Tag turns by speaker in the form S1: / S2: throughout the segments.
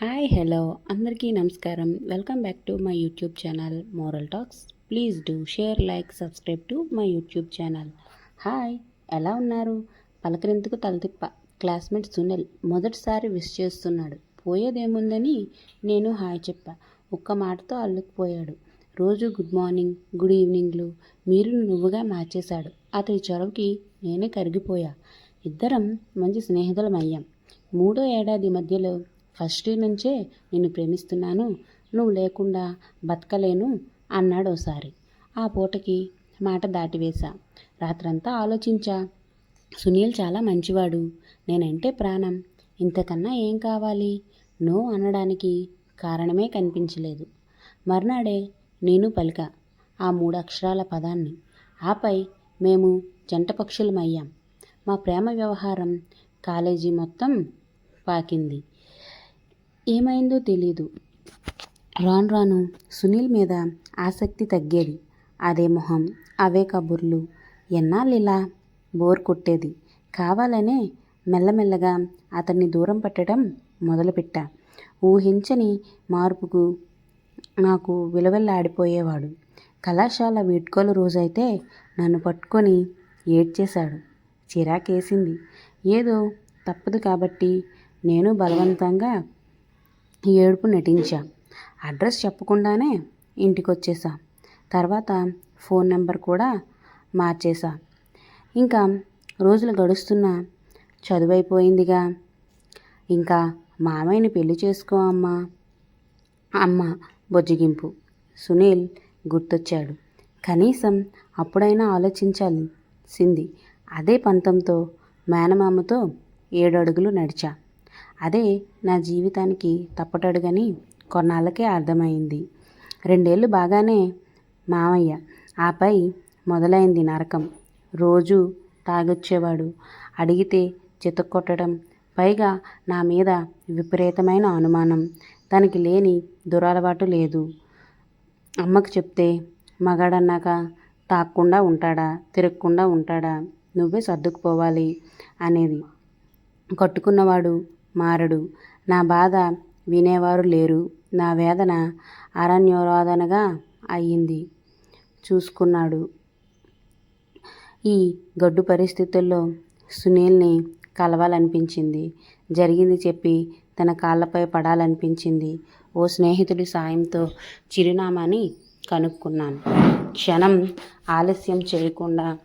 S1: Hi hello. అందరికీ నమస్కారం. Welcome back to my YouTube channel moral talks. Please do share like subscribe to my YouTube channel. Hi ఎలా ఉన్నారు? పలకరింతకు తలతిప్ప. Classmate Sunil మొదటిసారి wish చేస్తున్నాడు. పోయేదేముందని నేను hi చెప్పా. ఒక్క మాటతో అల్లుకుపోయాడు. రోజు గుడ్ మార్నింగ్ గుడ్ ఈవినింగ్లు. మీరు నువ్వుగా మార్చేశాడు. అతడి చొరవకి నేనే కరిగిపోయా. ఇద్దరం మంచి స్నేహితులం అయ్యాం మూడో ఏడాది మధ్యలో ఫస్ట్ నుంచే నిన్ను ప్రేమిస్తున్నాను నువ్వు లేకుండా బతకలేను అన్నాడు ఓసారి. ఆ పూటకి మాట దాటివేశా. రాత్రంతా ఆలోచించా. సునీల్ చాలా మంచివాడు. నేనంటే ప్రాణం. ఇంతకన్నా ఏం కావాలి? నో అనడానికి కారణమే కనిపించలేదు. మర్నాడే నేను పలిక ఆ మూడు అక్షరాల పదాన్ని. ఆపై మేము జంట పక్షులమయ్యాం మా ప్రేమ వ్యవహారం కాలేజీ మొత్తం పాకింది. ఏమైందో తెలీదు. రాను రాను సునీల్ మీద ఆసక్తి తగ్గేది. అదే మొహం అవే కబుర్లు. ఎన్నాళ్ళిలా బోర్ కొట్టేది. కావాలనే మెల్లమెల్లగా అతన్ని దూరం పెట్టడం మొదలుపెట్టా. ఊహించని మార్పుకు నాకు విలవెల్లాడిపోయేవాడు. కళాశాల వీడ్కోలు రోజైతే నన్ను పట్టుకొని ఏడ్చేశాడు. చిరాకేసింది. ఏదో తప్పదు కాబట్టి నేను బలవంతంగా ఏడుపు నటించా. అడ్రస్ చెప్పకుండానే ఇంటికి వచ్చేసా తర్వాత ఫోన్ నెంబర్ కూడా మార్చేసా. ఇంకా రోజులు గడుస్తున్నా చదువైపోయిందిగా. ఇంకా మామయ్యని పెళ్ళి చేసుకో అమ్మా. అమ్మ బొజ్జగింపు. సునీల్ గుర్తొచ్చాడు. కనీసం అప్పుడైనా ఆలోచించాలి సింది. అదే పంతంతో మేనమామతో ఏడు అడుగులు నడిచా. అదే నా జీవితానికి తప్పటడుగని కొన్నాళ్ళకే అర్థమైంది. రెండేళ్ళు బాగానే మామయ్య ఆపై మొదలైంది నరకం. రోజు తాగొచ్చేవాడు. అడిగితే చితక్కొట్టడం పైగా నా మీద విపరీతమైన అనుమానం. తనకి లేని దురలవాటు లేదు. అమ్మకు చెప్తే మగాడన్నాక తాక్కుండా ఉంటాడా తిరగకుండా ఉంటాడా నువ్వే సర్దుకుపోవాలి అనేది. కట్టుకున్నవాడు మారడు. నా బాధ వినేవారు లేరు. నా వేదన అరణ్యోరాధనగా అయ్యింది. చూసుకున్నాడు. ఈ గడ్డు పరిస్థితుల్లో సునీల్ని కలవాలనిపించింది. జరిగింది చెప్పి తన కాళ్ళపై పడాలనిపించింది. ఓ స్నేహితుడి సాయంతో చిరునామాని కనుక్కున్నాను. క్షణం ఆలస్యం చేయకుండా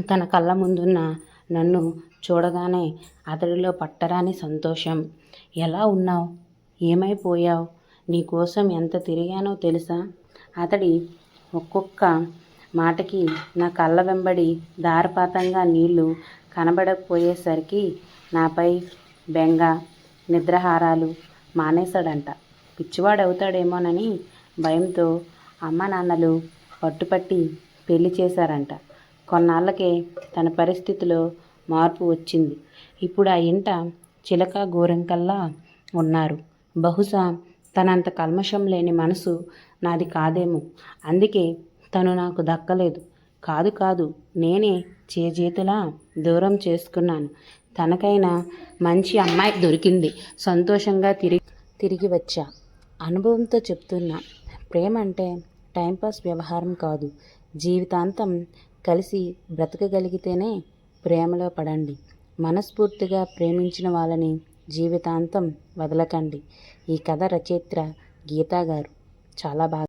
S1: తన కళ్ళ ముందున్న నన్ను చూడగానే అతడిలో పట్టరాని సంతోషం. ఎలా ఉన్నావు? ఏమైపోయావు? నీకోసం ఎంత తిరిగానో తెలుసా? అతడి ఒక్కొక్క మాటకి నా కళ్ళ వెంబడి దారపాతంగా నీళ్ళు కనబడకపోయేసరికి నాపై బెంగ నిద్రహారాలు మానేశాడంట. పిచ్చివాడవుతాడేమోనని భయంతో అమ్మ నాన్నలు పట్టుపట్టి పెళ్ళి చేశారంట. కొన్నాళ్ళకే తన పరిస్థితిలో మార్పు వచ్చింది. ఇప్పుడు ఆ ఇంట చిలక గోరెంకల్లా ఉన్నారు. బహుశా తనంత కల్మషం లేని మనసు నాది కాదేమో. అందుకే తను నాకు దక్కలేదు. కాదు కాదు నేనే చేజేతులా దూరం చేసుకున్నాను. తనకైనా మంచి అమ్మాయి దొరికింది. సంతోషంగా తిరిగి తిరిగి వచ్చా. అనుభవంతో చెప్తున్నా ప్రేమ అంటే టైంపాస్ వ్యవహారం కాదు. జీవితాంతం కలిసి బ్రతకగలిగితేనే ప్రేమలో పడండి. మనస్ఫూర్తిగా ప్రేమించిన వాళ్ళని జీవితాంతం వదలకండి. ఈ కథ రచయిత్ర గీతా గారు చాలా బాగా